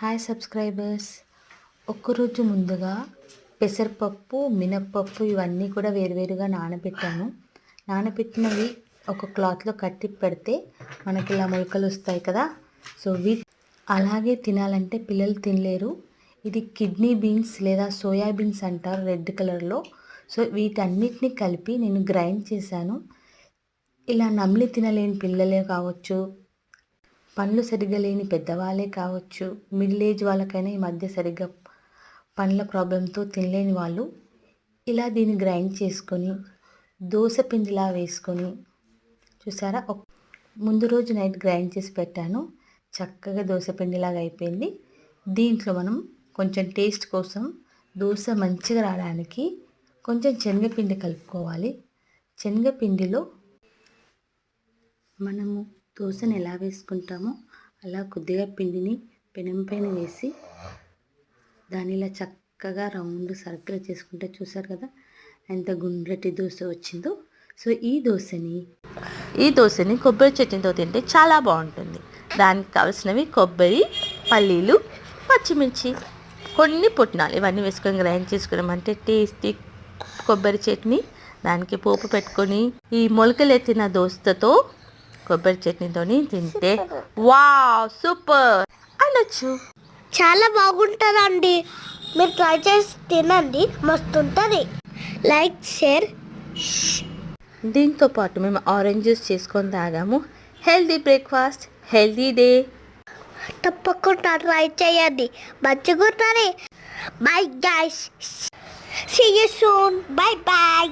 Hi subscribers ఒక్కరోజు ముందుగా పెసరపప్పు మినప్పప్పు ఇవన్నీ కూడా వేరువేరుగా నానబెట్టాను. నానబెట్టినవి ఒక క్లాత్లో కట్టి పెడితే మనకి ఇలా మొలకలు వస్తాయి కదా. సో వీ అలాగే తినాలంటే పిల్లలు తినలేరు. ఇది కిడ్నీ బీన్స్ లేదా సోయా బీన్స్ అంటారు రెడ్ కలర్లో. సో వీటన్నిటిని కలిపి నేను గ్రైండ్ చేశాను. ఇలా నమిలి తినలేని పిల్లలే కావచ్చు పండ్లు సరిగ్గా లేని పెద్దవాళ్ళే కావచ్చు మిడిల్ ఏజ్ వాళ్ళకైనా ఈ మధ్య సరిగ్గా పండ్ల ప్రాబ్లంతో తినలేని వాళ్ళు ఇలా దీన్ని గ్రైండ్ చేసుకొని దోశ పిండిలా వేసుకొని చూసారా? ముందు రోజు నైట్ గ్రైండ్ చేసి పెట్టాను. చక్కగా దోశ పిండిలాగా అయిపోయింది. దీంట్లో మనం కొంచెం టేస్ట్ కోసం దోశ మంచిగా రావడానికి కొంచెం శనగపిండి కలుపుకోవాలి. శనగపిండిలో మనము దోశను ఎలా వేసుకుంటామో అలా కొద్దిగా పిండిని పెనం పైన వేసి దాని ఇలా చక్కగా రౌండ్ సర్కిల్ చేసుకుంటే చూసారు కదా ఎంత గుండ్రటి దోశ వచ్చిందో. సో ఈ దోశని ఈ దోశని కొబ్బరి చట్నీతో తింటే చాలా బాగుంటుంది. దానికి కావాల్సినవి కొబ్బరి పల్లీలు పచ్చిమిర్చి కొన్ని పుట్నాలు. ఇవన్నీ వేసుకొని గ్రైండ్ చేసుకున్నామంటే టేస్టీ కొబ్బరి చట్నీ. దానికి పోపు పెట్టుకొని ఈ మొలకలు ఎత్తిన దోశతో కొబ్బరి చట్నీతోని తింటే వా సూపర్. అనొచ్చు. చాలా బాగుంటుందండి. మీరు ట్రై చేసి తినండి మస్తు ఉంటుంది లైక్ షేర్ దీంతో పాటు మేము ఆరెంజ్ జ్యూస్ చేసుకొని తాగాము. హెల్దీ బ్రేక్ఫాస్ట్ హెల్దీ డే తప్పకుండా ట్రై చేయండి. మంచిగా ఉంటుంది bye guys see you soon bye bye